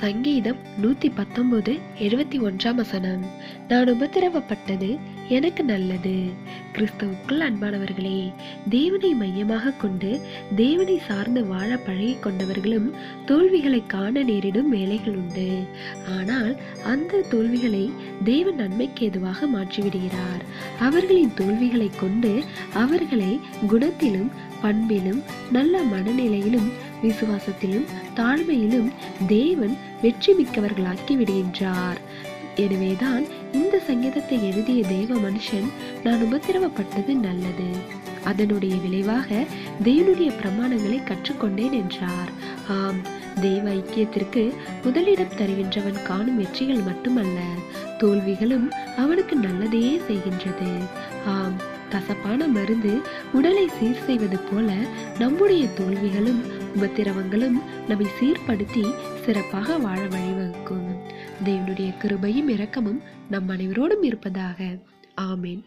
சங்கீதம் நூத்தி பத்தொன்பது எழுபத்தி ஒன்றாம் வசனம். நான் உபத்திரவப்பட்டது எனக்கு நல்லது. கிறிஸ்துவுக்குள் அன்பானவர்களே தேவனை மையமாக கொண்டு தேவனை சார்ந்து வாழ பழகி கொண்டவர்களும் தோல்விகளை காண நேரிடும் வேலைகள் உண்டு. ஆனால் அந்த தோல்விகளை தேவன் நன்மைக்கு எதுவாக மாற்றிவிடுகிறார். அவர்களின் தோல்விகளை கொண்டு அவர்களை குணத்திலும் பண்பிலும் நல்ல மனநிலையிலும் விசுவாசத்திலும் தாழ்மையிலும் தேவன் வெற்றி மிக்கவர்களாக்கி விடுகின்றார் எனவேதான் இந்த சங்கீதத்தை எழுதிய தேவ மனுஷன் நான் உபத்திரவப்பட்டது நல்லது. அதனுடைய விளைவாக தேவனுடைய பிரமாணங்களை கற்றுக்கொண்டேன் என்றார். ஆம் தேவ ஐக்கியத்திற்கு முதலிடம் தருகின்றவன் காணும் வெற்றிகள் மட்டுமல்ல தோல்விகளும் அவனுக்கு நல்லதையே செய்கின்றது. ஆம் கசப்பான மருந்து உடலை சீர் செய்வது போல நம்முடைய தோல்விகளும் உபத்திரவங்களும் நம்மை சீர்படுத்தி சிறப்பாக வாழ வழிவகுக்கும். தேவனுடைய கிருபையும் இரக்கமும் நம் அனைவரோடும் இருப்பதாக. ஆமேன்.